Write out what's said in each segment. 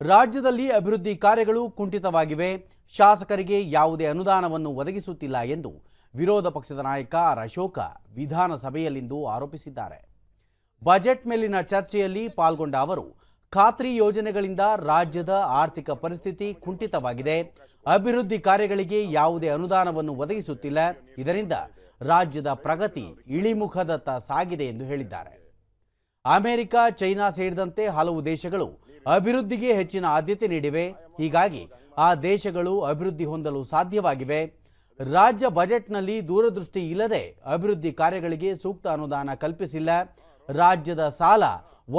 ರಾಜ್ಯದಲ್ಲಿ ಅಭಿವೃದ್ಧಿ ಕಾರ್ಯಗಳು ಕುಂಠಿತವಾಗಿವೆ. ಶಾಸಕರಿಗೆ ಯಾವುದೇ ಅನುದಾನವನ್ನು ಒದಗಿಸುತ್ತಿಲ್ಲ ಎಂದು ವಿರೋಧ ಪಕ್ಷದ ನಾಯಕ ಆರ್ ಅಶೋಕ ವಿಧಾನಸಭೆಯಲ್ಲಿಂದು ಆರೋಪಿಸಿದ್ದಾರೆ. ಬಜೆಟ್ ಮೇಲಿನ ಚರ್ಚೆಯಲ್ಲಿ ಪಾಲ್ಗೊಂಡ ಅವರು, ಖಾತ್ರಿ ಯೋಜನೆಗಳಿಂದ ರಾಜ್ಯದ ಆರ್ಥಿಕ ಪರಿಸ್ಥಿತಿ ಕುಂಠಿತವಾಗಿದೆ. ಅಭಿವೃದ್ಧಿ ಕಾರ್ಯಗಳಿಗೆ ಯಾವುದೇ ಅನುದಾನವನ್ನು ಒದಗಿಸುತ್ತಿಲ್ಲ. ಇದರಿಂದ ರಾಜ್ಯದ ಪ್ರಗತಿ ಇಳಿಮುಖದತ್ತ ಸಾಗಿದೆ ಎಂದು ಹೇಳಿದ್ದಾರೆ. ಅಮೆರಿಕ, ಚೈನಾ ಸೇರಿದಂತೆ ಹಲವು ದೇಶಗಳು ಅಭಿವೃದ್ಧಿಗೆ ಹೆಚ್ಚಿನ ಆದ್ಯತೆ ನೀಡಿವೆ. ಹೀಗಾಗಿ ಆ ದೇಶಗಳು ಅಭಿವೃದ್ಧಿ ಹೊಂದಲು ಸಾಧ್ಯವಾಗಿವೆ. ರಾಜ್ಯ ಬಜೆಟ್ನಲ್ಲಿ ದೂರದೃಷ್ಟಿ ಇಲ್ಲದೆ ಅಭಿವೃದ್ಧಿ ಕಾರ್ಯಗಳಿಗೆ ಸೂಕ್ತ ಅನುದಾನ ಕಲ್ಪಿಸಿಲ್ಲ. ರಾಜ್ಯದ ಸಾಲ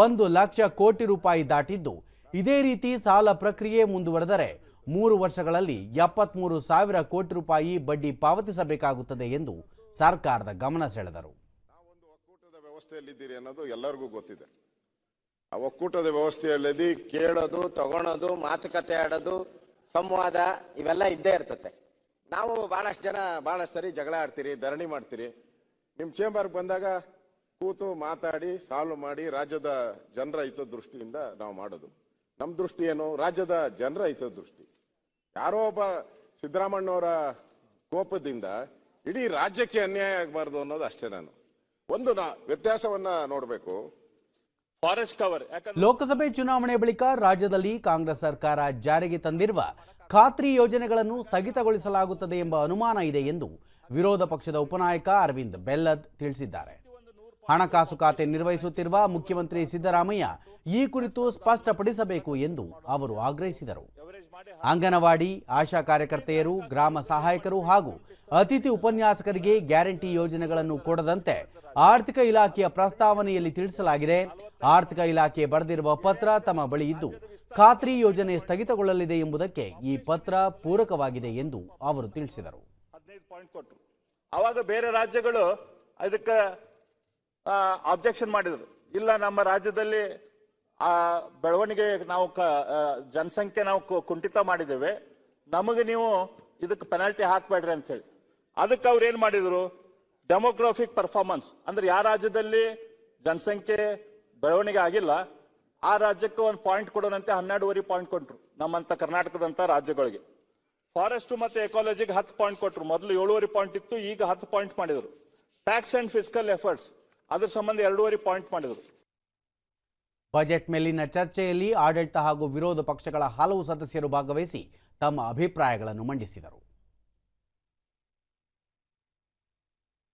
ಒಂದು ಲಕ್ಷ ಕೋಟಿ ರೂಪಾಯಿ ದಾಟಿದ್ದು, ಇದೇ ರೀತಿ ಸಾಲ ಪ್ರಕ್ರಿಯೆ ಮುಂದುವರೆದರೆ ಮೂರು ವರ್ಷಗಳಲ್ಲಿ ಎಪ್ಪತ್ಮೂರು ಸಾವಿರ ಕೋಟಿ ರೂಪಾಯಿ ಬಡ್ಡಿ ಪಾವತಿಸಬೇಕಾಗುತ್ತದೆ ಎಂದು ಸರ್ಕಾರದ ಗಮನ ಸೆಳೆದರು. ವ್ಯವಸ್ಥೆಯಲ್ಲಿದ್ದೀರಿ ಅನ್ನೋದು ಎಲ್ಲರಿಗೂ ಗೊತ್ತಿದೆ. ಒಕ್ಕೂಟದ ವ್ಯವಸ್ಥೆಯಲ್ಲಿ ಕೇಳೋದು, ತಗೊಳೋದು, ಮಾತುಕತೆ ಆಡೋದು, ಸಂವಾದ ಇವೆಲ್ಲ ಇದ್ದೇ ಇರ್ತತೆ. ನಾವು ಬಹಳಷ್ಟು ಜನ ಬಹಳಷ್ಟು ಸರಿ ಜಗಳ ಆಡ್ತೀರಿ, ಧರಣಿ ಮಾಡ್ತೀರಿ. ನಿಮ್ಮ ಚೇಂಬರ್ಗೆ ಬಂದಾಗ ಕೂತು ಮಾತಾಡಿ ಸಾಲ್ವ್ ಮಾಡಿ ರಾಜ್ಯದ ಜನರ ಹಿತದೃಷ್ಟಿಯಿಂದ ನಾವು ಮಾಡೋದು. ನಮ್ಮ ದೃಷ್ಟಿ ಏನು? ರಾಜ್ಯದ ಜನರ ಹಿತದೃಷ್ಟಿ. ಯಾರೋ ಒಬ್ಬ ಸಿದ್ದರಾಮಣ್ಣವರ ಕೋಪದಿಂದ ಇಡೀ ರಾಜ್ಯಕ್ಕೆ ಅನ್ಯಾಯ ಆಗಬಾರ್ದು ಅನ್ನೋದು ಅಷ್ಟೇ ನಾನು. ಒಂದು ನಾ ವ್ಯತ್ಯಾಸವನ್ನು ನೋಡಬೇಕು. ಲೋಕಸಭೆ ಚುನಾವಣೆ ಬಳಿಕ ರಾಜ್ಯದಲ್ಲಿ ಕಾಂಗ್ರೆಸ್ ಸರ್ಕಾರ ಜಾರಿಗೆ ತಂದಿರುವ ಖಾತ್ರಿ ಯೋಜನೆಗಳನ್ನು ಸ್ಥಗಿತಗೊಳಿಸಲಾಗುತ್ತದೆ ಎಂಬ ಅನುಮಾನ ಇದೆ ಎಂದು ವಿರೋಧ ಪಕ್ಷದ ಉಪನಾಯಕ ಅರವಿಂದ್ ಬೆಲ್ಲದ್ ತಿಳಿಸಿದ್ದಾರೆ. ಹಣಕಾಸು ಖಾತೆ ನಿರ್ವಹಿಸುತ್ತಿರುವ ಮುಖ್ಯಮಂತ್ರಿ ಸಿದ್ದರಾಮಯ್ಯ ಈ ಕುರಿತು ಸ್ಪಷ್ಟಪಡಿಸಬೇಕು ಎಂದು ಅವರು ಆಗ್ರಹಿಸಿದರು. ಅಂಗನವಾಡಿ, ಆಶಾ ಕಾರ್ಯಕರ್ತೆಯರು, ಗ್ರಾಮ ಸಹಾಯಕರು ಹಾಗೂ ಅತಿಥಿ ಉಪನ್ಯಾಸಕರಿಗೆ ಗ್ಯಾರಂಟಿ ಯೋಜನೆಗಳನ್ನು ಕೊಡದಂತೆ ಆರ್ಥಿಕ ಇಲಾಖೆಯ ಪ್ರಸ್ತಾವನೆಯಲ್ಲಿ ತಿಳಿಸಲಾಗಿದೆ. ಆರ್ಥಿಕ ಇಲಾಖೆ ಬರೆದಿರುವ ಪತ್ರ ತಮ್ಮ ಬಳಿ ಇದ್ದು, ಖಾತ್ರಿ ಯೋಜನೆ ಸ್ಥಗಿತಗೊಳ್ಳಲಿದೆ ಎಂಬುದಕ್ಕೆ ಈ ಪತ್ರ ಪೂರಕವಾಗಿದೆ ಎಂದು ಅವರು ತಿಳಿಸಿದರು. ಅವಾಗ ಬೇರೆ ರಾಜ್ಯಗಳು ಅದಕ್ಕೆ ಅಬ್ಜೆಕ್ಷನ್ ಮಾಡಿದರು. ಇಲ್ಲ, ನಮ್ಮ ರಾಜ್ಯದಲ್ಲಿ, ಆ, ಬೆಳವಣಿಗೆ ನಾವು ಜನಸಂಖ್ಯೆ ನಾವು ಕುಂಠಿತ ಮಾಡಿದ್ದೇವೆ. ನಮಗೆ ನೀವು ಇದಕ್ಕೆ ಪೆನಾಲ್ಟಿ ಹಾಕ್ಬೇಡ್ರಿ ಅಂತ ಹೇಳಿ ಅದಕ್ಕೆ ಅವ್ರು ಏನ್ ಮಾಡಿದ್ರು? ಡೆಮೋಗ್ರಾಫಿಕ್ ಪರ್ಫಾರ್ಮೆನ್ಸ್ ಅಂದ್ರೆ ಯಾವ ರಾಜ್ಯದಲ್ಲಿ ಜನಸಂಖ್ಯೆ ಬೆಳವಣಿಗೆ ಆಗಿಲ್ಲ ಆ ರಾಜ್ಯಕ್ಕೆ ಒಂದು ಪಾಯಿಂಟ್ ಕೊಡೋಣಂತೆ ಹನ್ನೆರಡುವರೆ ಪಾಯಿಂಟ್ ಕೊಟ್ರು ನಮ್ಮಂತ ಕರ್ನಾಟಕದಂತ ರಾಜ್ಯಗಳಿಗೆ. ಫಾರೆಸ್ಟ್ ಮತ್ತೆ ಎಕಾಲಜಿಗೆ ಹತ್ತು ಪಾಯಿಂಟ್ ಕೊಟ್ಟರು ಮೊದಲು ಏಳುವರೆ ಪಾಯಿಂಟ್ ಇತ್ತು, ಈಗ ಹತ್ತು ಪಾಯಿಂಟ್ ಮಾಡಿದ್ರು. ಟ್ಯಾಕ್ಸ್ ಅಂಡ್ ಫಿಸಿಕಲ್ ಎಫರ್ಟ್ಸ್ ಅದ್ರ ಸಂಬಂಧ ಎರಡೂವರೆ ಪಾಯಿಂಟ್ ಮಾಡಿದ್ರು. ಬಜೆಟ್ ಮೇಲಿನ ಚರ್ಚೆಯಲ್ಲಿ ಆಡಳಿತ ಹಾಗೂ ವಿರೋಧ ಪಕ್ಷಗಳ ಹಲವು ಸದಸ್ಯರು ಭಾಗವಹಿಸಿ ತಮ್ಮ ಅಭಿಪ್ರಾಯಗಳನ್ನು ಮಂಡಿಸಿದರು.